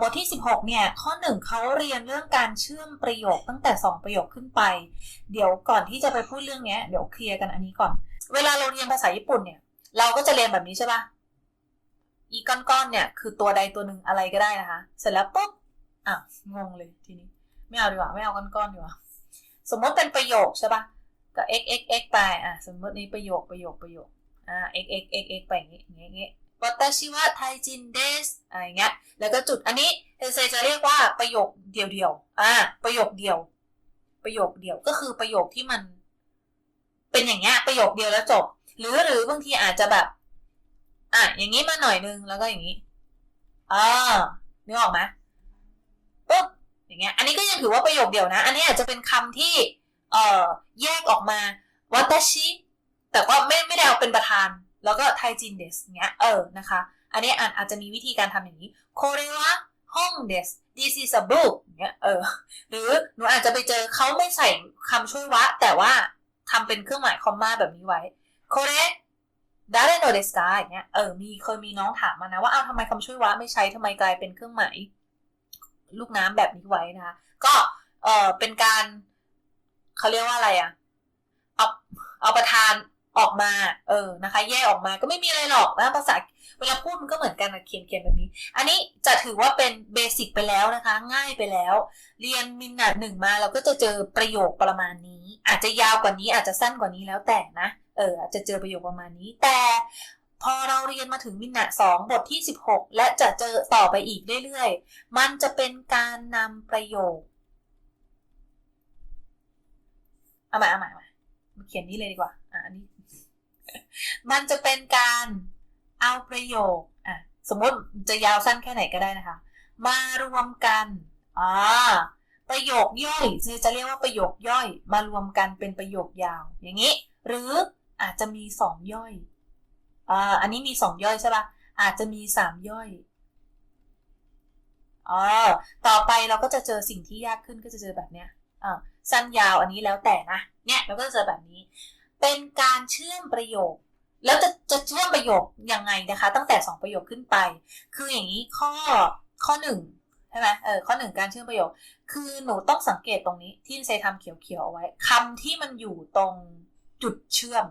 บทที่ 16 เนี่ย ข้อหนึ่งเขาเรียนเรื่องการเชื่อมประโยคตั้งแต่ 2 ประโยคขึ้นไป เดี๋ยวก่อนที่จะไปพูดเรื่องเนี้ยเดี๋ยวเคลียร์กันอันนี้ก่อน เวลาเราเรียนภาษาญี่ปุ่นเนี่ย เราก็จะเรียนแบบนี้ใช่ปะอีก้อนๆเนี่ย คือตัวใดตัวหนึ่งอะไรก็ได้นะคะ เสร็จแล้วปุ๊บอะงงเลยทีนี้ ไม่เอาดีกว่า ไม่เอาก้อนๆดีกว่า สมมติเป็นประโยคใช่ปะก็ x x x ไปอะสมมตินี้ประโยคประโยคประโยคอ่า x x x x ไปอย่างงี้อย่างงี้อย่างงี้ วัตชิวะไทจินเดสอะไรเงี้ย แล้วก็จุดอันนี้เซนเซจะเรียกว่าประโยคเดียวๆอ่าประโยคเดียว ประโยคเดียวก็คือประโยคที่มัน เป็นอย่างเงี้ยประโยคเดียวแล้วจบ หรือหรือบางทีอาจจะแบบ อะอย่างนี้มาหน่อยนึงแล้วก็อย่างนี้อ่านึกออกไหมปุ๊บอย่างเงี้ย อันนี้ก็ยังถือว่าประโยคเดียวนะ อันนี้อาจจะเป็นคำที่ เอ่อแยกออกมาวัตชิแต่ก็ไม่ไม่ได้เอาเป็นประธาน แล้วก็ไทจินเดสเงี้ยเออนะคะ อันนี้อาจอาจจะมีวิธีการทำอย่างนี้โคเรวะห้องเดส this is a book เงี้ยเออหรือหนูอาจจะไปเจอเขาไม่ใส่คำช่วยวะ แต่ว่าทำเป็นเครื่องหมายคอมมาแบบนี้ไว้โคเรดาเรโนเดสกาอย่างเงี้ยเออมีเคยมีน้องถามมานะว่าเอาทำไมคำช่วยวะไม่ใช้ทำไมกลายเป็นเครื่องหมายลูกน้ำแบบนี้ไว้นะคะก็เออเป็นการเขาเรียกว่าอะไรอะเอาเอาประธาน ออกมา เออนะคะ แยกออกมาก็ไม่มีอะไรหรอกนะภาษาเวลาพูดมันก็เหมือนกันนะเขียนเขียนแบบนี้ อันนี้จะถือว่าเป็นเบสิกไปแล้วนะคะ ง่ายไปแล้ว เรียนมินนาหนึ่งมาเราก็จะเจอประโยคประมาณนี้ อาจจะยาวกว่านี้อาจจะสั้นกว่านี้แล้วแต่นะเอออาจจะเจอประโยคประมาณนี้ แต่พอเราเรียนมาถึงมินนาสองบทที่ 16 และจะเจอต่อไปอีกเรื่อยๆ มันจะเป็นการนำประโยคเอาใหม่เอาใหม่เอาใหม่มาเขียนนี้เลยดีกว่าอะอันนี้ มันจะเป็นการเอาประโยคอะสมมติจะยาวสั้นแค่ไหนก็ได้นะคะ มารวมกันอ่าประโยคย่อยจะเรียกว่าประโยคย่อย มารวมกันเป็นประโยคยาว อย่างนี้ หรืออาจจะมีสองย่อยอ่าอันนี้มีสองย่อยใช่ปะอาจจะมีสามย่อยอ๋อต่อไปเราก็จะเจอสิ่งที่ยากขึ้นก็จะเจอแบบเนี้ยอ่าสั้นยาวอันนี้แล้วแต่นะเนี่ยเราก็จะเจอแบบนี้ เป็นการเชื่อมประโยค แล้วจะจะเชื่อมประโยคยังไงนะคะ ตั้งแต่ 2 ประโยคขึ้นไป คืออย่างนี้ข้อข้อหนึ่งใช่ไหมเออข้อหนึ่งการเชื่อมประโยค คือหนูต้องสังเกตตรงนี้ที่เซทำเขียวๆเอาไว้คำที่มันอยู่ตรงจุดเชื่อม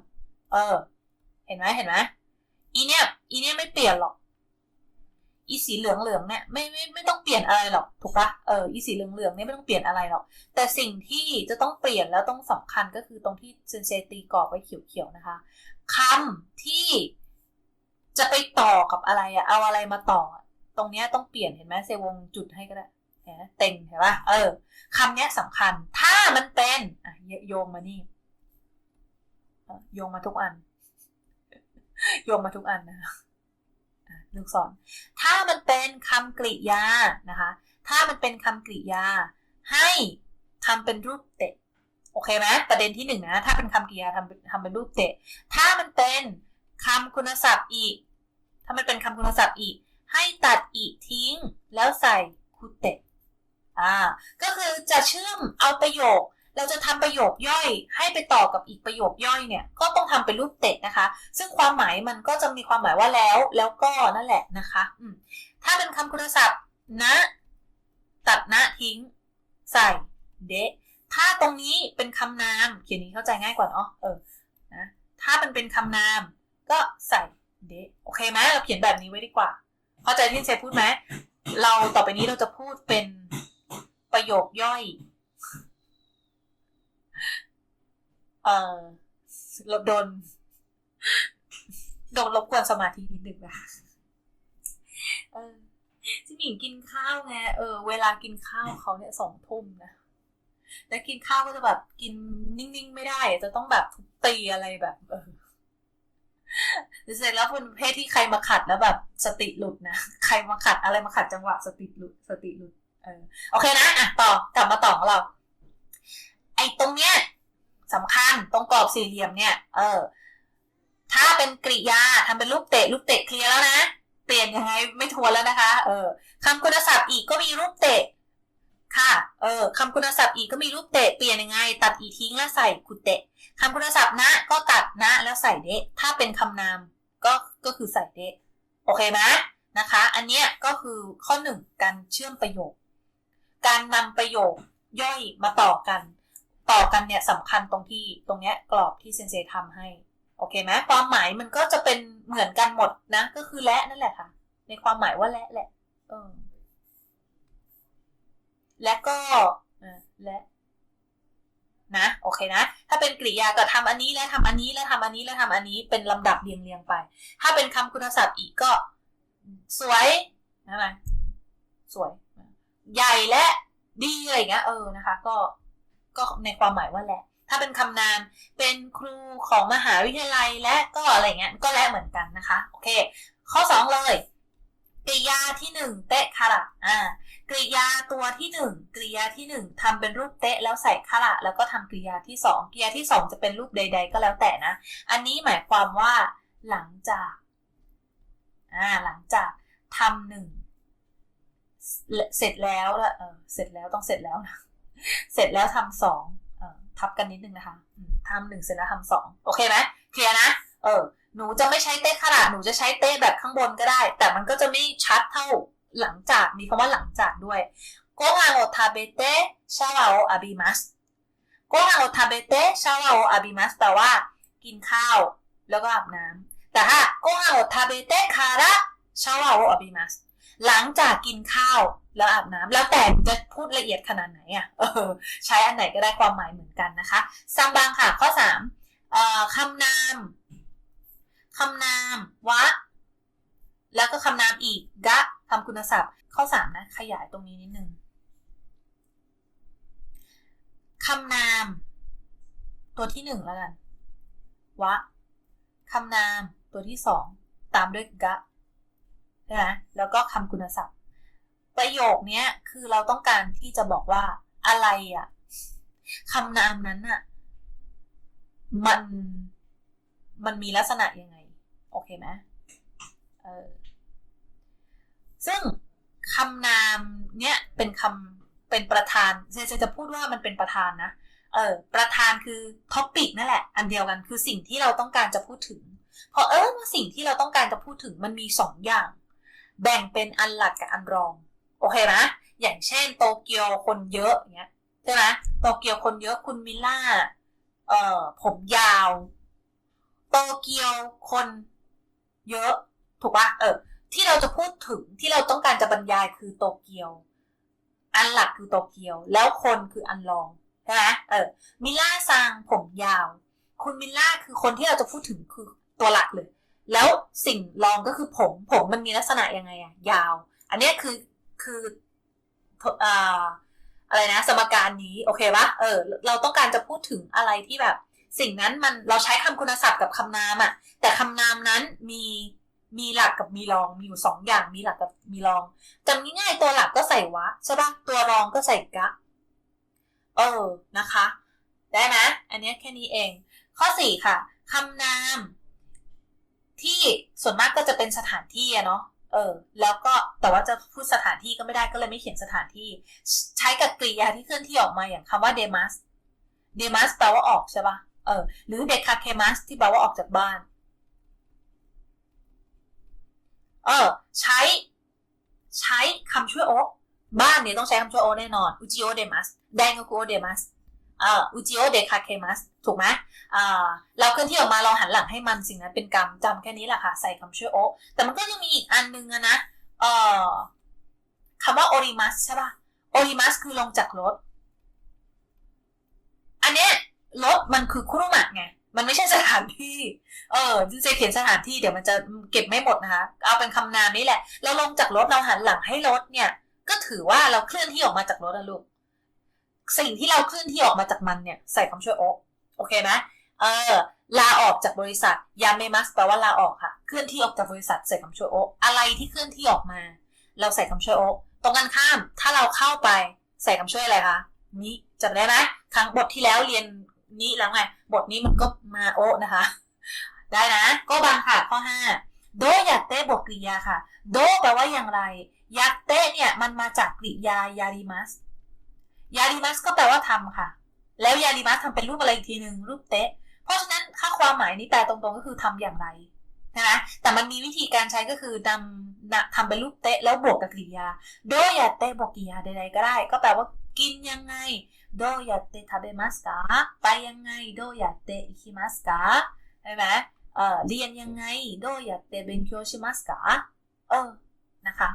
เออ เห็นไหมเห็นไหมอีเนี้ยอีเนี้ยไม่เปลี่ยนหรอก อีสีเหลืองเหลืองเนี่ยไม่ไม่ไม่ต้องเปลี่ยนอะไรหรอกถูกปะเอออีสีเหลืองเหลืองเนี่ยไม่ต้องเปลี่ยนอะไรหรอก แต่สิ่งที่จะต้องเปลี่ยนแล้วต้องสำคัญก็คือตรงที่เซนเซตีกรอบไว้เขียวๆนะคะคำที่จะไปต่อกับอะไรอะเอาอะไรมาต่อ ตรงเนี้ยต้องเปลี่ยนเห็นไหมเซวงจุดให้ก็ได้เห็นไหมเต็งเห็นปะเออคำเนี้ยสำคัญถ้ามันเป็นอะโยงมานี่โยงมาทุกอัน โยงมาทุกอันนะ ลูกศร ถ้ามันเป็นคำกริยานะคะ ถ้ามันเป็นคำกริยา ให้ทำเป็นรูปเตะ โอเคไหมประเด็นที่หนึ่งนะ ถ้าเป็นคำกริยาทำทำเป็นรูปเตะ ถ้ามันเป็นคำคุณศัพท์อีก ถ้ามันเป็นคำคุณศัพท์อีก ให้ตัดอีทิ้งแล้วใส่คุเตะ อ่า ก็คือจะเชื่อมเอาประโยค เราจะทำประโยคย่อยให้ไปต่อกับอีกประโยคย่อยเนี่ย ก็ต้องทำเป็นรูปเตะนะคะ ซึ่งความหมายมันก็จะมีความหมายว่าแล้ว แล้วก็นั่นแหละนะคะอืถ้าเป็นคำคุณศัพท์นะ ตัดนะทิ้ง ใส่เดะถ้าตรงนี้เป็นคำนาม เขียนนี้เข้าใจง่ายกว่าเนาะเออนะถ้ามันเป็นคำนาม ก็ใส่เดะโอเคไหมเราเขียนแบบนี้ไว้ดีกว่า เข้าใจที่เซพูดไหมเราต่อไปนี้เราจะพูดเป็นประโยคย่อย เออโดนโดนรบกวนสมาธินิดนึงนะเออจิหมิงกินข้าวไงเออ เวลากินข้าวเขาเนี่ยสองทุ่มนะแล้วกินข้าวก็จะแบบกินนิ่งๆไม่ได้ จะต้องแบบทุบตีอะไรแบบเออเสร็จแล้วเป็นเพศที่ใครมาขัดแล้วแบบสติหลุดนะใครมาขัดอะไรมาขัดจังหวะสติหลุดสติหลุดเออโอเคนะอะต่อกลับมาต่อของเรา ไอ้ตรงเนี้ย สำคัญตรงกรอบสี่เหลี่ยมเนี่ย เออ ถ้าเป็นกริยาทำเป็นรูปเตะรูปเตะเคลียร์แล้วนะ เปลี่ยนยังไงไม่ทวนแล้วนะคะ เออคำคุณศัพท์อีกก็มีรูปเตะ ค่ะ เออคำคุณศัพท์อีกก็มีรูปเตะเปลี่ยนยังไง ตัดอีทิ้งแล้วใส่คุเตะคำคุณศัพท์นะ ก็ตัดนะ แล้วใส่เดะถ้าเป็นคำนามก็ก็คือใส่เดะโอเคไหมนะคะ อันเนี้ยก็คือข้อหนึ่งการเชื่อมประโยค การนำประโยคย่อยมาต่อกัน ต่อกันเนี่ยสำคัญตรงที่ตรงเนี้ยกรอบที่เซนเซทำให้ โอเคไหมความหมายมันก็จะเป็นเหมือนกันหมดนะ ก็คือและนั่นแหละค่ะ ในความหมายว่าและแหละเออและก็และนะโอเคนะ ถ้าเป็นกริยาก็ทำอันนี้แล้วทำอันนี้แล้วทำอันนี้แล้วทำอันนี้เป็นลำดับเรียงเรียงๆไป ถ้าเป็นคำคุณศัพท์อีกก็ สวยนะไหมสวย ใหญ่และดีอะไรอย่างเงี้ยเออนะคะ ก็ ก็ในความหมายว่าแหละ ถ้าเป็นคำนามเป็นครูของมหาวิทยาลัยและก็อะไรเงี้ยก็และเหมือนกันนะคะ โอเค ข้อสองเลยกริยาที่หนึ่งเตะคาระอ่ากริยาตัวที่หนึ่งกริยาที่หนึ่งทำเป็นรูปเตะแล้วใส่คาระแล้วก็ทำกริยาที่สองกริยาที่สองจะเป็นรูปใด ๆ ก็แล้วแต่นะ อันนี้หมายความว่าหลังจากอ่าหลังจากทำหนึ่งเสร็จแล้วละเออเสร็จแล้วต้องเสร็จแล้วนะ เสร็จแล้วทำสองทับกันนิดนึงนะคะทำหนึ่งเสร็จแล้วทำสองโอเคไหมเคลียร์นะ เออ หนูจะไม่ใช้เต้ขนาดหนูจะใช้เต้แบบข้างบนก็ได้ แต่มันก็จะไม่ชัดเท่าหลังจากมีคำว่าหลังจากด้วยโกฮางโอทาเบเตชาวาโออาบิมัสโกฮางโอทาเบเตชาวาโออาบิมัสแปลว่า กินข้าวแล้วก็อาบน้ำแต่ถ้าโกฮางโอทาเบเตคาระชาวาโออาบิมัส หลังจากกินข้าวแล้วอาบน้ำแล้วแต่จะพูดละเอียดขนาดไหนอะเออใช้อันไหนก็ได้ความหมายเหมือนกันนะคะซัมบังค่ะข้อสามคำนามคำนามวะ แล้วก็คำนามอีกกะคำคุณศัพท์ ข้อสามนะขยายตรงนี้นิดนึงคำนาม ตัวที่หนึ่งแล้วกัน วะคำนามตัวที่สองตามด้วยกะ ใช่ไหมแล้วก็คำคุณศัพท์ ประโยคนี้คือเราต้องการที่จะบอกว่าอะไรอะคำนามนั้นอะมันมันมีลักษณะยังไง โอเคไหมเออซึ่งคำนามเนี้ยเป็นคำเป็นประธานเจจะพูดว่ามันเป็นประธานนะ เออ ประธานคือท็อปิกนั่นแหละ อันเดียวกันคือสิ่งที่เราต้องการจะพูดถึง เพราะเออสิ่งที่เราต้องการจะพูดถึงมันมีสองอย่าง แบ่งเป็นอันหลักกับอันรอง โอเคไหมอย่างเช่นโตเกียวคนเยอะอย่างเงี้ยใช่ไหมโตเกียวคนเยอะคุณมิล่า เอ่อ ผมยาว โตเกียวคนเยอะ ถูกปะเออ ที่เราจะพูดถึงที่เราต้องการจะบรรยายคือโตเกียว อันหลักคือโตเกียว แล้วคนคืออันรองใช่ไหมเออ มิล่าซังผมยาว คุณมิล่าคือคนที่เราจะพูดถึงคือตัวหลักเลย แล้วสิ่งรองก็คือผม ผมมันมีลักษณะยังไงอะยาว อันนี้คือคืออ่าอะไรนะ สมการนี้โอเคปะเออ เราต้องการจะพูดถึงอะไรที่แบบ สิ่งนั้นมันเราใช้คำคุณศัพท์กับคำนามอะแต่คำนามนั้นมีมีหลักกับมีรองมีอยู่สองอย่างมีหลักกับมีรองจำง่ายๆตัวหลักก็ใส่วะใช่ปะตัวรองก็ใส่กะเออนะคะ ได้ไหมอันนี้แค่นี้เอง ข้อสี่ค่ะคำนาม ที่ส่วนมากก็จะเป็นสถานที่อะเนาะเออ แล้วก็แต่ว่าจะพูดสถานที่ก็ไม่ได้ก็เลยไม่เขียนสถานที่ ใช้กับกริยาที่เคลื่อนที่ออกมาอย่างคำว่า demas demas แปลว่าออกใช่ปะเออ หรือ dekakemas ที่แปลว่าออกจากบ้าน เออ ใช้ ใช้คำช่วยโอบ้านเนี่ยต้องใช้คำช่วยโอแน่นอน อุจิโอเดมัสแดงกูโอเดมัส เอ่ออุจิโอเดคาเคมัสถูกไหมอ่าเราเคลื่อนที่ออกมาเราหันหลังให้มันสิ่งนั้นเป็นกรรมจำแค่นี้แหละค่ะ ใส่คำช่วยโอแต่มันก็ยังมีอีกอันนึงอะนะเอ่อคำว่าโอริมัสใช่ป่ะโอริมัสคือลงจากรถ อันเนี้ยรถมันคือคุรุมะไงมันไม่ใช่สถานที่ เออจริงๆเขียนสถานที่เดี๋ยวมันจะเก็บไม่หมดนะคะ เอาเป็นคำนามนี่แหละ เราลงจากรถเราหันหลังให้รถเนี่ย ก็ถือว่าเราเคลื่อนที่ออกมาจากรถนะลูก สิ่งที่เราเคลื่อนที่ออกมาจากมันเนี่ยใส่คำช่วยโอโอเคไหมเออลาออกจากบริษัทยาเมมัสแปลว่าลาออกค่ะเคลื่อนที่ออกจากบริษัทใส่คำช่วยโออะไรที่เคลื่อนที่ออกมา เราใส่คำช่วยโอตรงกันข้ามถ้าเราเข้าไปใส่คำช่วยอะไรคะนี้จำได้ไหมครั้งบทที่แล้วเรียนนี้แล้วไงบทนี้มันก็มาโอนะคะ ได้นะ ก็บางค่ะข้อห้าโดยาเต้บทกริยาค่ะ โดแปลว่าอย่างไรยาเต้เนี่ยมันมาจากกริยายาริมัส ยาริมัสก็แปลว่าทำค่ะ แล้วยาริมัสทำเป็นรูปอะไรอีกทีหนึ่งรูปเตะ เพราะฉะนั้นถ้าความหมายนี้แปลตรงๆก็คือทำอย่างไรนะแต่มันมีวิธีการใช้ก็คือนำนะทำเป็นรูปเตะแล้วบวกกับกริยา โดยาเตะบวกกริยาใดๆก็ได้ ก็แปลว่ากินยังไง โดยาเตะทาเบมัสกาไปยังไง โดยาเตะอิคิมัสกาใช่ไหมเออเรียนยังไง โดยาเตะเบนเคียวชิมัสกาเออนะคะ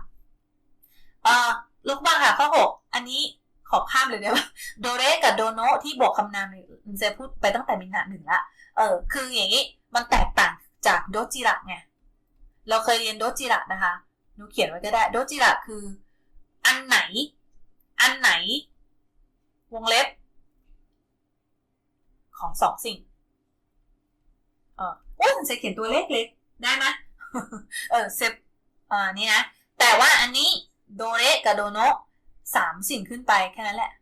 เอ่อลูกบ้างค่ะข้อหกอันนี้ขอข้าม เลยได้ไหมโดเรกับโดโนที่บวกคำนามเนี่ยมันจะพูดไปตั้งแต่มินหะหนึ่งละเออคืออย่างนี้มันแตกต่างจากโดจิระไงเราเคยเรียนโดจิระนะคะหนูเขียนไว้ก็ได้โดจิระคือ อันไหน อันไหน วงเล็บ ของสองสิ่ง เออโอ้ยสงสัยเขียนตัวเล็กๆได้ไหมเออเซฟอ่านี่นะแต่ว่าอันนี้โดเรกับโดโนสามสิ่งขึ้นไปแค่นั้นแหละ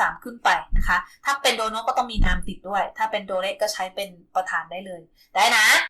สามขึ้นไปนะคะ ถ้าเป็นโดโนก็ต้องมีนามติดด้วย ถ้าเป็นโดเรก็ใช้เป็นประธานได้เลย ได้นะ